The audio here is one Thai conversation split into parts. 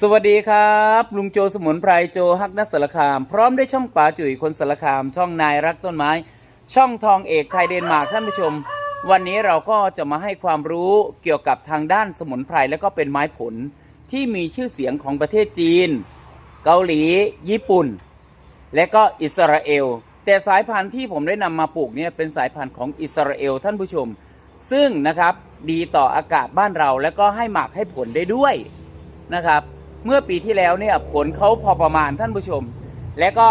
สวัสดีครับ ลุงโจสมุนไพรโจฮักนัสสารคาม พร้อมด้วยช่องป๋าจุ๋ยคนสารคาม ช่องนายรักต้นไม้ ช่องทองเอกไทยเดนมาร์กท่านผู้ชม วันนี้เราก็จะมาให้ความรู้เกี่ยวกับทางด้านสมุนไพรและก็เป็นไม้ผล ที่มีชื่อเสียงของประเทศจีน เกาหลี ญี่ปุ่น และก็อิสราเอล แต่สายพันธุ์ที่ผมได้นำมาปลูกเนี่ยเป็นสายพันธุ์ของอิสราเอลท่านผู้ชม ซึ่งนะครับดีต่ออากาศบ้านเราและก็ให้หมากให้ผลได้ด้วยนะครับ เมื่อปีที่แล้วเนี่ยผลเขาพอประมาณท่านผู้ชม และก็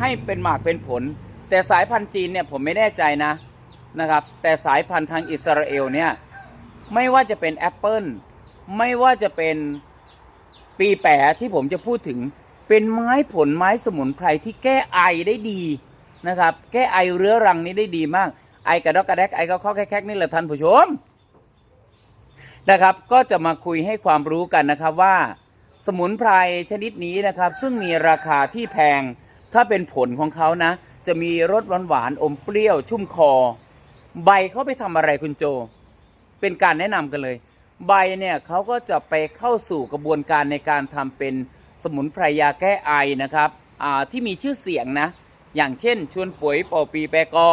ให้เป็นหมากเป็นผล แต่สายพันธุ์จีนเนี่ยผมไม่แน่ใจนะนะครับ แต่สายพันธุ์ทางอิสราเอลเนี่ยไม่ว่าจะเป็นแอปเปิลไม่ว่าจะเป็นปีแปะที่ผมจะพูดถึงเป็นไม้ผลไม้สมุนไพรที่แก้ไอได้ดีนะครับ แก้ไอเรื้อรังนี้ได้ดีมาก ไอกระดอกกระแดกไอก็ข้อแคกนี่แหละท่านผู้ชมนะครับ ก็จะมาคุยให้ความรู้กันนะครับว่า สมุนไพรชนิดนี้นะครับ ซึ่งมีราคาที่แพงถ้าเป็นผลของเขานะ จะมีรสหวานๆอมเปรี้ยวชุ่มคอ ใบเขาไปทำอะไรคุณโจ เป็นการแนะนำกันเลย ใบเนี่ยเขาก็จะไปเข้าสู่กระบวนการในการทำเป็นสมุนไพรยาแก้ไอนะครับที่มีชื่อเสียงนะ อย่างเช่น ชวนป่วยป่าปีแปกอ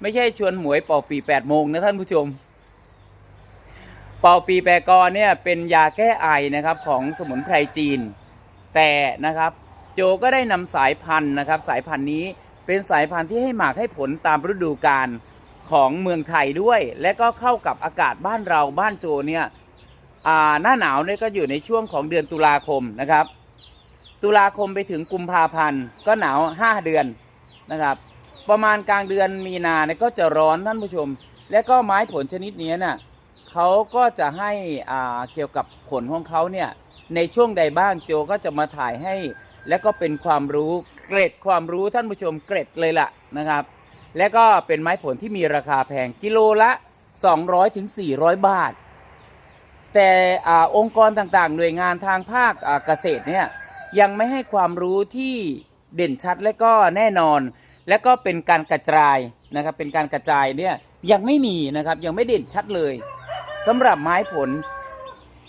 ไม่ใช่ชวนหมวยป่าปี8ปดโมงนะท่านผู้ชม เปาปีแปรกอเนี่ยเป็นยาแก้ไอนะครับของสมุนไพรจีน แต่นะครับโจก็ได้นำสายพันธุ์นะครับ สายพันธุ์นี้เป็นสายพันธุ์ที่ให้หมากให้ผลตามฤดูกาลของเมืองไทยด้วย และก็เข้ากับอากาศบ้านเราบ้านโจเนี่ยอ่าหน้าหนาวเนี่ยก็อยู่ในช่วงของเดือนตุลาคมนะครับ ตุลาคมไปถึงกุมภาพันธ์ก็หนาว 5 เดือนนะครับ ประมาณกลางเดือนมีนาเนี่ยก็จะร้อนท่านผู้ชม และก็ไม้ผลชนิดนี้น่ะ เขาก็จะให้อ่าเกี่ยวกับผลของเขาเนี่ยในช่วงใดบ้างโจก็จะมาถ่ายให้ และก็เป็นความรู้เกร็ดความรู้ท่านผู้ชมเกร็ดเลยล่ะนะครับ และก็เป็นไม้ผลที่มีราคาแพงกิโลละ200ถึง400 บาท แต่อองค์กรต่างๆ หน่วยงานทางภาคเกษตรเนี่ยยังไม่ให้ความรู้ที่เด่นชัดและก็แน่นอน และก็เป็นการกระจายนะครับเป็นการกระจายเนี่ยยังไม่มีนะครับยังไม่เด่นชัดเลย สำหรับไม้ผล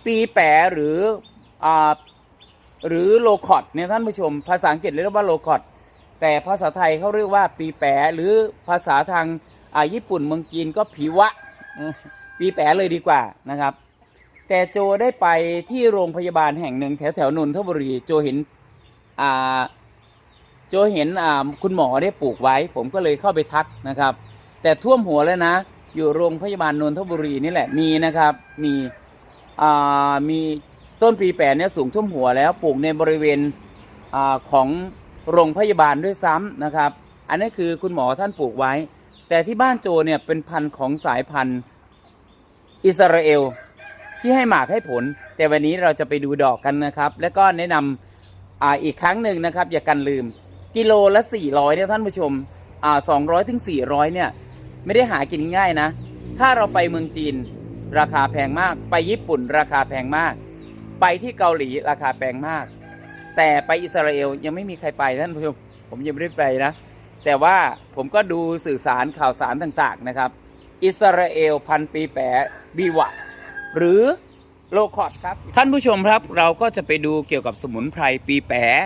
ปีแปรหรืออหรือโลคอตเนี่ยท่านผู้ชม ภาษาอังกฤษเรียกว่าโลคอตแต่ภาษาไทยเขาเรียกว่าปีแปรหรือภาษาทางญี่ปุ่นเมืองจีนก็ผีวะ ปีแปรเลยดีกว่านะครับ แต่โจได้ไปที่โรงพยาบาลแห่งหนึ่งแถวแถวนนทบุรีโจเห็นโจเห็นคุณหมอได้ปลูกไว้ ผมก็เลยเข้าไปทักนะครับ แต่ท่วมหัวแล้วนะ อยู่โรงพยาบาลนนทบุรีนี่แหละมีนะครับมีอ่ามีต้นปีแปดเนี่ยสูงท่วมหัวแล้วปลูกในบริเวณอาของโรงพยาบาลด้วยซ้ำนะครับ อันนี้คือคุณหมอท่านปลูกไว้ แต่ที่บ้านโจเนี่ยเป็นพันธุ์ของสายพันธุ์อิสราเอลที่ให้หมากให้ผล แต่วันนี้เราจะไปดูดอกกันนะครับ แล้วก็แนะนำอ่าอีกครั้งหนึ่งนะครับ อย่ากันลืม กิโลละ 400เนี่ยท่านผู้ชมอ่า200ถึง400เนี่ย ไม่ได้หากินง่ายๆนะ ถ้าเราไปเมืองจีน ราคาแพงมาก ไปญี่ปุ่น ราคาแพงมาก ไปที่เกาหลีราคาแพงมาก แต่ไปอิสราเอลยังไม่มีใครไปท่านผู้ชมผมยังไม่ได้ไปนะ แต่ว่าผมก็ดูสื่อสารข่าวสารต่างๆนะครับ อิสราเอลพันปีแปะบีวะหรือโลคอตครับ ท่านผู้ชมครับเราก็จะไปดูเกี่ยวกับสมุนไพรปีแปะ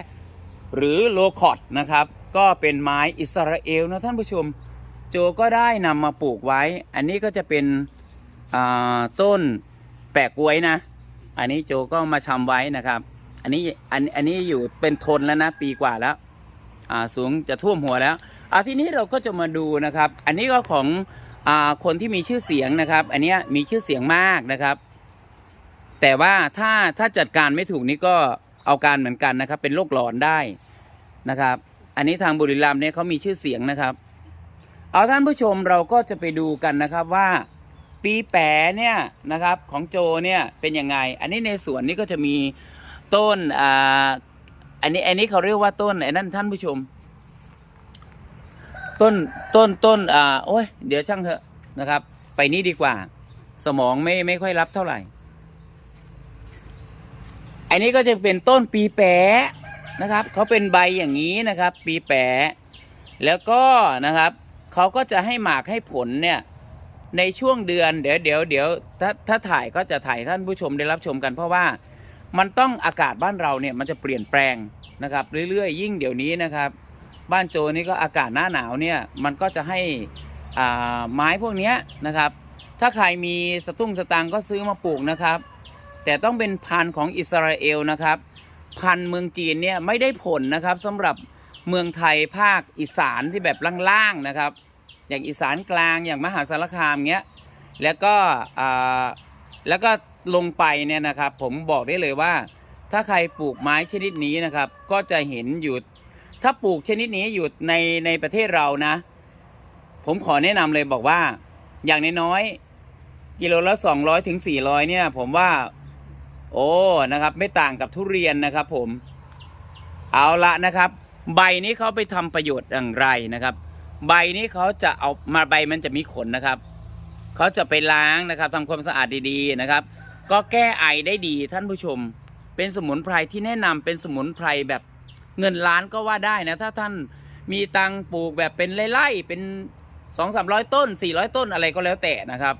หรือโลคอตนะครับ ก็เป็นไม้อิสราเอลนะท่านผู้ชม โจก็ได้นำมาปลูกไว้ อันนี้ก็จะเป็นต้นแปะกล้วยนะ อันนี้โจก็มาชำไว้นะครับ อันนี้อันอันนี้อยู่เป็นทนแล้วนะ ปีกว่าแล้วอ่าสูงจะท่วมหัวแล้วอ่าทีนี้เราก็จะมาดูนะครับ อันนี้ก็ของอ่าคนที่มีชื่อเสียงนะครับ อันนี้มีชื่อเสียงมากนะครับ แต่ว่าถ้าถ้าจัดการไม่ถูกนี่ก็เอาการเหมือนกันนะครับ เป็นโรคหลอนได้นะครับ อันนี้ทางบุรีรัมย์เนี่ยเขามีชื่อเสียงนะครับ เอาท่านผู้ชมเราก็จะไปดูกันนะครับว่า ปีแปะเนี่ยนะครับของโจเนี่ยเป็นยังไง อันนี้ในสวนนี่ก็จะมีต้นอ่าอันนี้อันนี้เขาเรียกว่าต้นไอ้นั่นท่านผู้ชม ต้นต้นต้นอ่าโอ้ยเดี๋ยวช่างเถอะนะครับ ไปนี้ดีกว่า สมองไม่ไม่ค่อยรับเท่าไหร่ อันนี้ก็จะเป็นต้นปีแปะนะครับเขาเป็นใบอย่างนี้นะครับ ปีแปะแล้วก็นะครับ เขาก็จะให้หมากให้ผลเนี่ยในช่วงเดือนเดี๋ยวเดี๋ยวเดี๋ยวถ้าถ้าถ่ายก็จะถ่ายท่านผู้ชมได้รับชมกัน เพราะว่ามันต้องอากาศบ้านเราเนี่ยมันจะเปลี่ยนแปลงนะครับเรื่อยๆ ยิ่งเดี๋ยวนี้นะครับ บ้านโจนี่ก็อากาศหน้าหนาวเนี่ยมันก็จะให้อ่าไม้พวกนี้นะครับ ถ้าใครมีสตุ้งสตังก็ซื้อมาปลูกนะครับ แต่ต้องเป็นพันธุ์ของอิสราเอลนะครับ พันธุ์เมืองจีนเนี่ยไม่ได้ผลนะครับสำหรับเมืองไทยภาคอีสานที่แบบล่างๆนะครับ อย่างอีสานกลางอย่างมหาสารคามเงี้ยแล้วก็แล้วก็ลงไปเนี่ยนะครับ ผมบอกได้เลยว่า ถ้าใครปลูกไม้ชนิดนี้นะครับ ก็จะเห็นอยู่ถ้าปลูกชนิดนี้อยู่ในในประเทศเรานะ ผมขอแนะนำเลยบอกว่า อย่างน้อยๆกิโลละ200ถึง400เนี่ย ผมว่า โอ้นะครับ ไม่ต่างกับทุเรียนนะครับ ผม เอาละนะครับ ใบนี้เขาไปทำประโยชน์อย่างไรนะครับ ใบนี้เขาจะเอามาใบมันจะมีขนนะครับ เขาจะไปล้างนะครับทำความสะอาดดีๆนะครับ ก็แก้ไอได้ดีท่านผู้ชม เป็นสมุนไพรที่แนะนำเป็นสมุนไพรแบบเงินล้านก็ว่าได้นะ ถ้าท่านมีตังปลูกแบบเป็นไร่ๆเป็นสองสามร้อยต้นสี่ร้อยต้นอะไรก็แล้วแต่นะครับ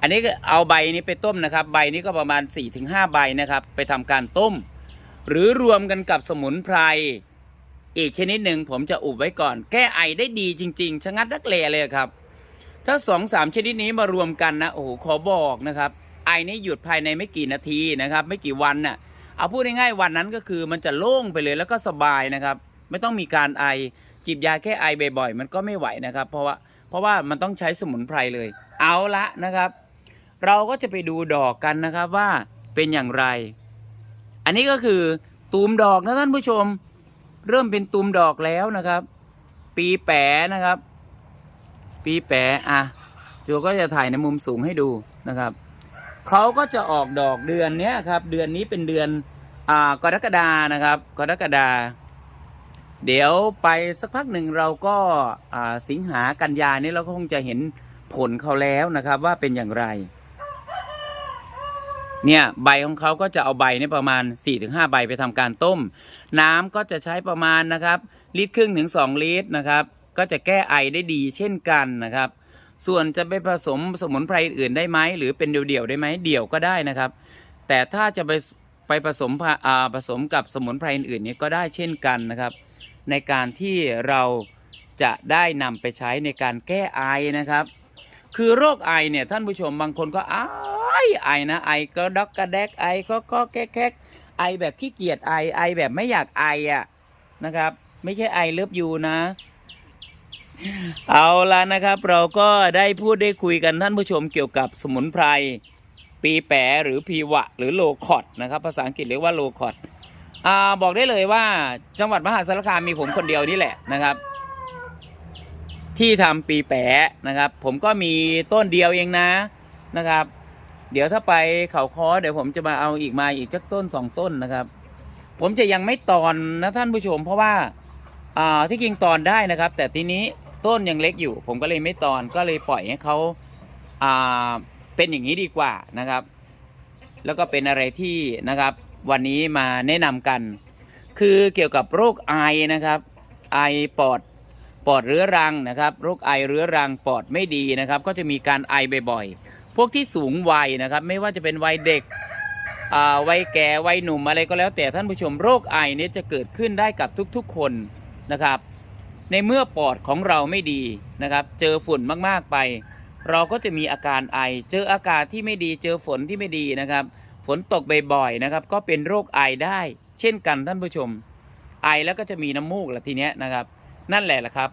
อันนี้ก็เอาใบนี้ไปต้มนะครับ ใบนี้ก็ประมาณ4ี่ถึงห้าใบนะครับ ไปทำการต้ม หรือรวมกันกับสมุนไพร อีกชนิดหนึ่งผมจะอุบไว้ก่อน แก้ไอได้ดีจริง ๆ ชะงัดรักเลเลยครับ ถ้าสองสามชนิดนี้มารวมกันนะโอ้โหขอบอกนะครับ ไอนี่หยุดภายในไม่กี่นาทีนะครับ ไม่กี่วันน่ะเอาพูดง่ายๆวันนั้นก็คือมันจะโล่งไปเลยแล้วก็สบายนะครับ ไม่ต้องมีการไอจิบยาแค่ไอบ่อยๆมันก็ไม่ไหวนะครับ เพราะว่าเพราะว่ามันต้องใช้สมุนไพรเลย เอาละนะครับ เราก็จะไปดูดอกกันนะครับว่าเป็นอย่างไร อันนี้ก็คือตูมดอกนะท่านผู้ชม เริ่มเป็นตูมดอกแล้วนะครับ ปีแปะนะครับ ปีแปะอะจูก็จะถ่ายในมุมสูงให้ดูนะครับเขาก็จะออกดอกเดือนนี้ครับ เดือนนี้เป็นเดือนอ่ากรกฎานะครับ กรกฎาเดี๋ยวไปสักพักหนึ่งเราก็อ่าสิงหากันยานี้เราก็คงจะเห็นผลเขาแล้วนะครับว่าเป็นอย่างไร เนี่ยใบของเขาก็จะเอาใบเนี่ยประมาณ 4-5 ใบไปทำการต้ม น้ำก็จะใช้ประมาณนะครับลิตรครึ่งถึง 2 ลิตรนะครับ ก็จะแก้ไอได้ดีเช่นกันนะครับ ส่วนจะไปผสมสมุนไพรอื่นได้ไหมหรือเป็นเดี่ยวๆได้ไหมเดี่ยวก็ได้นะครับ แต่ถ้าจะไปไปผสมผผสมกับสมุนไพรอื่นนี่ยก็ได้เช่นกันนะครับ ในการที่เราจะได้นำไปใช้ในการแก้ไอนะครับ คือโรคไอเนี่ยท่านผู้ชมบางคนก็ไอ ไอนะไอก็ด็อกกระแดกไอก็ก็แก๊กแก๊กไอแบบขี้เกียจไอไอแบบไม่อยากไออะนะครับ ไม่ใช่ไอเลิฟยูนะ เอาละนะครับ เราก็ได้พูดได้คุยกันท่านผู้ชมเกี่ยวกับสมุนไพร ปีแปะหรือพีวะ หรือโลคอดนะครับ ภาษาอังกฤษเรียกว่าโลคอดอ่าบอกได้เลยว่าจังหวัดมหาสารคามมีผมคนเดียวนี่แหละนะครับ ที่ทำปีแปะนะครับ ผมก็มีต้นเดียวเองนะนะครับ เดี๋ยวถ้าไปเขาคอเดี๋ยวผมจะมาเอาอีกมาอีกสักต้นสองต้นนะครับ ผมจะยังไม่ตอนนะท่านผู้ชม เพราะว่าอ่าที่จริงตอนได้นะครับ แต่ทีนี้ต้นยังเล็กอยู่ ผมก็เลยไม่ตอนก็เลยปล่อยให้เขาอ่าเป็นอย่างนี้ดีกว่านะครับ แล้วก็เป็นอะไรที่นะครับ วันนี้มาแนะนำกัน คือเกี่ยวกับโรคไอนะครับไอปอดปอดเรื้อรังนะครับ โรคไอเรื้อรังปอดไม่ดีนะครับ ก็จะมีการไอบ่อยๆ พวกที่สูงวัยนะครับ ไม่ว่าจะเป็นวัยเด็กวัยแก่วัยหนุ่มอะไรก็แล้ว แต่ท่านผู้ชมโรคไอเนี้จะเกิดขึ้นได้กับทุกๆคนนะครับ ในเมื่อปอดของเราไม่ดีนะครับ เจอฝุ่นมากๆไป เราก็จะมีอาการไอ เจออากาศที่ไม่ดี เจอฝนที่ไม่ดีนะครับ ฝนตกบ่อยๆนะครับ ก็เป็นโรคไอได้ เช่นกันท่านผู้ชม ไอแล้วก็จะมีน้ำมูกละทีเนี้ยนะครับ นั่นแหละละครับ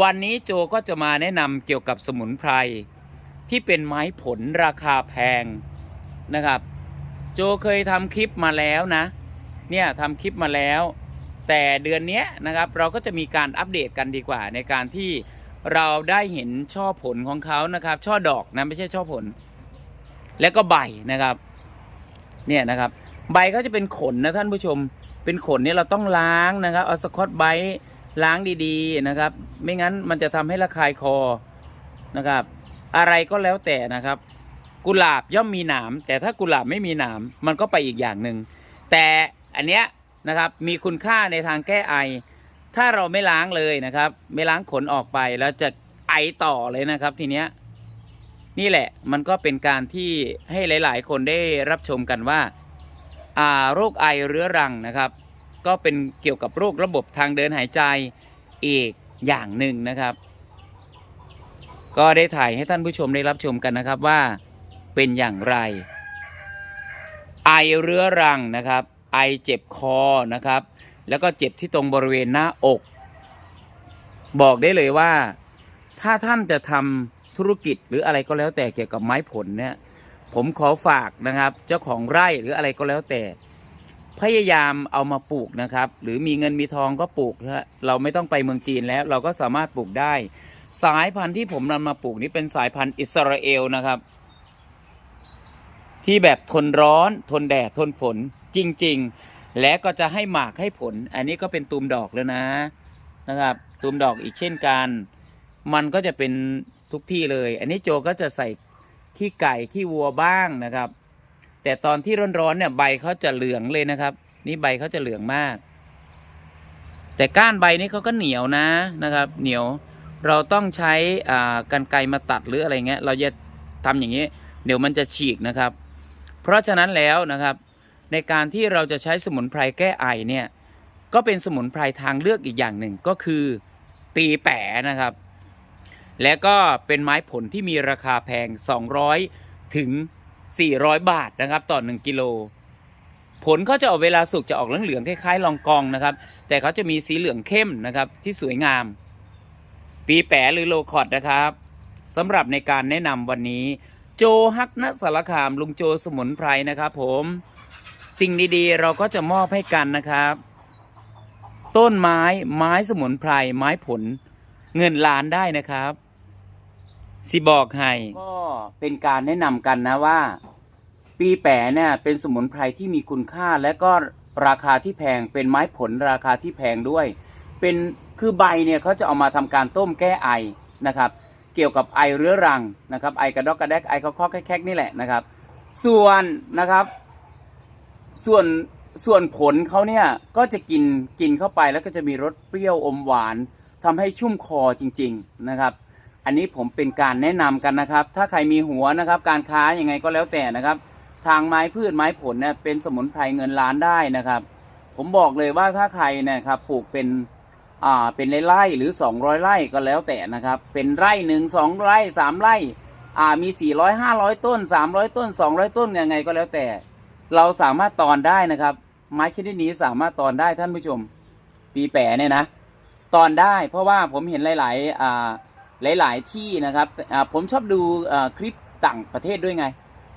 วันนี้โจก็จะมาแนะนำเกี่ยวกับสมุนไพร ที่เป็นไม้ผลราคาแพงนะครับ โจเคยทำคลิปมาแล้วนะ เนี่ยทำคลิปมาแล้ว แต่เดือนนี้นะครับเราก็จะมีการอัปเดตกันดีกว่า ในการที่เราได้เห็นช่อผลของเขานะครับ ช่อดอกนะไม่ใช่ช่อผล แล้วก็ใบนะครับ เนี่ยนะครับ ใบเขาจะเป็นขนนะท่านผู้ชม เป็นขนเนี่ยเราต้องล้างนะครับเอาสกอตไบล้างดีๆนะครับ ไม่งั้นมันจะทำให้ระคายคอนะครับ อะไรก็แล้วแต่นะครับ กุหลาบย่อมมีหนามแต่ถ้ากุหลาบไม่มีหนามมันก็ไปอีกอย่างหนึ่งแต่อันเนี้ยนะครับมีคุณค่าในทางแก้ไอ ถ้าเราไม่ล้างเลยนะครับ ไม่ล้างขนออกไปแล้วจะไอต่อเลยนะครับทีเนี้ยนี่แหละมันก็เป็นการที่ให้หลาย ๆ คนได้รับชมกันว่าอาโรคไอเรื้อรังนะครับ ก็เป็นเกี่ยวกับโรคระบบทางเดินหายใจอีกอย่างหนึ่งนะครับ ก็ได้ถ่ายให้ท่านผู้ชมได้รับชมกันนะครับว่าเป็นอย่างไร ไอเรื้อรังนะครับ ไอเจ็บคอนะครับ แล้วก็เจ็บที่ตรงบริเวณหน้าอก บอกได้เลยว่า ถ้าท่านจะทำธุรกิจหรืออะไรก็แล้วแต่เกี่ยวกับไม้ผลเนี่ยผมขอฝากนะครับ เจ้าของไร่หรืออะไรก็แล้วแต่ พยายามเอามาปลูกนะครับ หรือมีเงินมีทองก็ปลูกฮะเราไม่ต้องไปเมืองจีนแล้ว เราก็สามารถปลูกได้ สายพันธุ์ที่ผมนำมาปลูกนี้เป็นสายพันธุ์อิสราเอลนะครับ ที่แบบทนร้อนทนแดดทนฝนจริง ๆ และก็จะให้หมากให้ผล อันนี้ก็เป็นตูมดอกแล้วนะนะครับตูมดอกอีกเช่นกัน มันก็จะเป็นทุกที่เลย อันนี้โจก็จะใส่ขี้ไก่ขี้วัวบ้างนะครับ แต่ตอนที่ร้อนๆเนี่ยใบเขาจะเหลืองเลยนะครับ นี่ใบเขาจะเหลืองมาก แต่ก้านใบนี่เขาก็เหนียวนะนะครับ เหนียว เราต้องใช้กันไกรมาตัดหรืออะไรเงี้ยเราจะทำอย่างนี้ เดี๋ยวมันจะฉีกนะครับ เพราะฉะนั้นแล้วนะครับ ในการที่เราจะใช้สมุนไพรแก้ไอเนี่ยก็เป็นสมุนไพรทางเลือกอีกอย่างหนึ่งก็คือปีแปะนะครับ และก็เป็นไม้ผลที่มีราคาแพง 200 ถึง 400 บาทนะครับต่อ 1 กิโล ผลเขาจะออกเวลาสุกจะออกเหลืองๆคล้ายๆ ลองกองนะครับ แต่เขาจะมีสีเหลืองเข้มนะครับที่สวยงาม ปีแปะหรือโลคอดนะครับสำหรับในการแนะนำวันนี้ โจฮักณสารคามลุงโจสมุนไพรนะครับผมสิ่งดีๆ เราก็จะมอบให้กันนะครับ ต้นไม้ไม้สมุนไพรไม้ผล เงินล้านได้นะครับสิบอกให้ก็เป็นการแนะนำกันนะว่า ปีแปะเนี่ยเป็นสมุนไพรที่มีคุณค่าและก็ราคาที่แพงเป็นไม้ผลราคาที่แพงด้วย เป็นคือใบเนี่ยเขาจะเอามาทำการต้มแก้ไอนะครับ เกี่ยวกับไอเรื้อรังนะครับไอกระดอกกระแดกไอเคาะๆแคกๆนี่แหละนะครับ ส่วนนะครับ ส่วนส่วนผลเขาเนี่ยก็จะกินกินเข้าไปแล้วก็จะมีรสเปรี้ยวอมหวานทำให้ชุ่มคอจริง ๆนะครับ อันนี้ผมเป็นการแนะนำกันนะครับ ถ้าใครมีหัวนะครับ การค้ายังไงก็แล้วแต่นะครับ ทางไม้พืชไม้ผลเนี่ยเป็นสมุนไพรเงินล้านได้นะครับ ผมบอกเลยว่าถ้าใครนะครับปลูกเป็น อ่าเป็นไร่หรือ 200 ไร่ก็แล้วแต่นะครับ เป็นไร่หนึ่งสองไร่สามไร่อ่ามี 400 500 ต้น 300 ต้น 200 ต้นยังไงก็แล้วแต่ เราสามารถตอนได้นะครับ ไม้ชนิดนี้สามารถตอนได้ท่านผู้ชม ปีแปะเนี่ยนะ ตอนได้เพราะว่าผมเห็นหลายๆอ่าหลาย ๆ ที่นะครับอ่าผมชอบดูอ่าคลิปต่างประเทศด้วยไง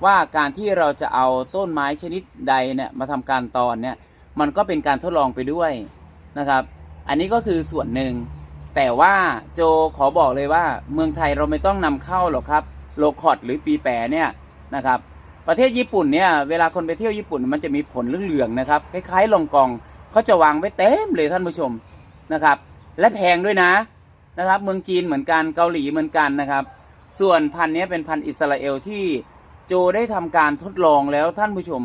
ว่าการที่เราจะเอาต้นไม้ชนิดใดเนี่ยมาทำการตอนเนี่ยมันก็เป็นการทดลองไปด้วยนะครับ อันนี้ก็คือส่วนหนึ่ง แต่ว่าโจขอบอกเลยว่าเมืองไทยเราไม่ต้องนำเข้าหรอกครับโลคอดหรือปีแปรเนี่ยนะครับประเทศญี่ปุ่นเนี่ยเวลาคนไปเที่ยวญี่ปุ่นมันจะมีผลเหลืองๆนะครับคล้ายๆลองกองเขาจะวางไว้เต็มเลยท่านผู้ชมนะครับและแพงด้วยนะนะครับเมืองจีนเหมือนกันเกาหลีเหมือนกันนะครับ ส่วนพันธุ์นี้เป็นพันธุ์อิสราเอลที่โจได้ทำการทดลองแล้วท่านผู้ชม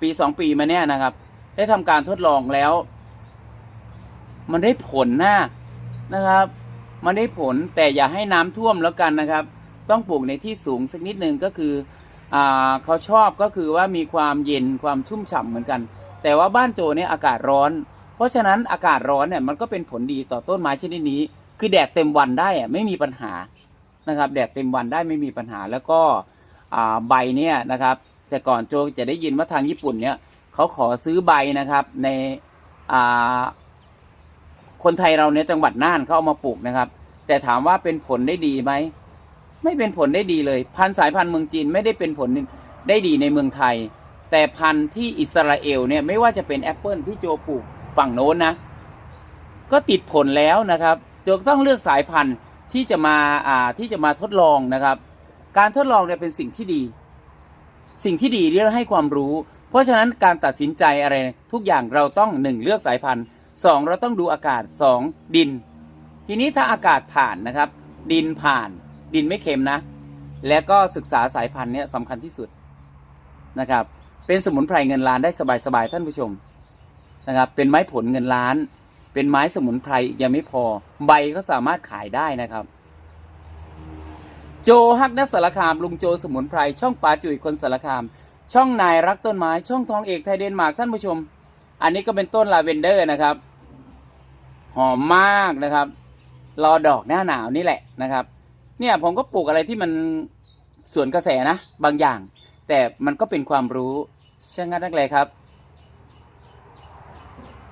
ปีสองปีมาเนี่ยนะครับ ได้ทำการทดลองแล้ว มันได้ผลนะนะครับ มันได้ผลแต่อย่าให้น้ำท่วมแล้วกันนะครับ ต้องปลูกในที่สูงสักนิดนึงก็คืออเขาชอบก็คือว่ามีความเย็นความชุ่มฉ่ำเหมือนกัน แต่ว่าบ้านโจเนี่ยอากาศร้อน เพราะฉะนั้นอากาศร้อนเนี่ยมันก็เป็นผลดีต่อต้นไม้ชนิดนี้ คือแดดเต็มวันได้ไม่มีปัญหานะครับ แดดเต็มวันได้ไม่มีปัญหาแล้วก็ใบเนี่ยนะครับ แต่ก่อนโจจะได้ยินว่าทางญี่ปุ่นเนี่ยเขาขอซื้อใบนะครับในอ่า คนไทยเราเนี่ยจังหวัดน่านเขาเอามาปลูกนะครับ แต่ถามว่าเป็นผลได้ดีไหมไม่เป็นผลได้ดีเลย พันสายพันธุ์เมืองจีนไม่ได้เป็นผลได้ดีในเมืองไทย แต่พันธุ์ที่อิสราเอลเนี่ยไม่ว่าจะเป็นแอปเปิลที่โจปลูกฝั่งโน้นนะ ก็ติดผลแล้วนะครับโจก็ต้องเลือกสายพันธุ์ที่จะมาอ่าที่จะมาทดลองนะครับ การทดลองเนี่ยเป็นสิ่งที่ดี สิ่งที่ดีที่เราให้ความรู้ เพราะฉะนั้นการตัดสินใจอะไรทุกอย่างเราต้องหนึ่งเลือกสายพันธุ์ สองเราต้องดูอากาศสองดิน ทีนี้ถ้าอากาศผ่านนะครับ ดินผ่านดินไม่เค็มนะ แล้วก็ศึกษาสายพันธุ์เนี่ยสำคัญที่สุดนะครับ เป็นสมุนไพรเงินล้านได้สบายๆท่านผู้ชมนะครับเป็นไม้ผลเงินล้าน เป็นไม้สมุนไพรยังไม่พอ ใบก็สามารถขายได้นะครับ โจฮักนัสสารคามลุงโจสมุนไพรช่องปลาจุยคนสารคาม ช่องนายรักต้นไม้ช่องทองเอกไทยเดนมาร์กท่านผู้ชม อันนี้ก็เป็นต้นลาเวนเดอร์นะครับ หอมมากนะครับ รอดอกหน้าหนาวนี่แหละนะครับ เนี่ยผมก็ปลูกอะไรที่มันสวนกระแสนะบางอย่าง แต่มันก็เป็นความรู้ช่างงัดนักเลยครับ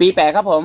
ปีแปดครับผม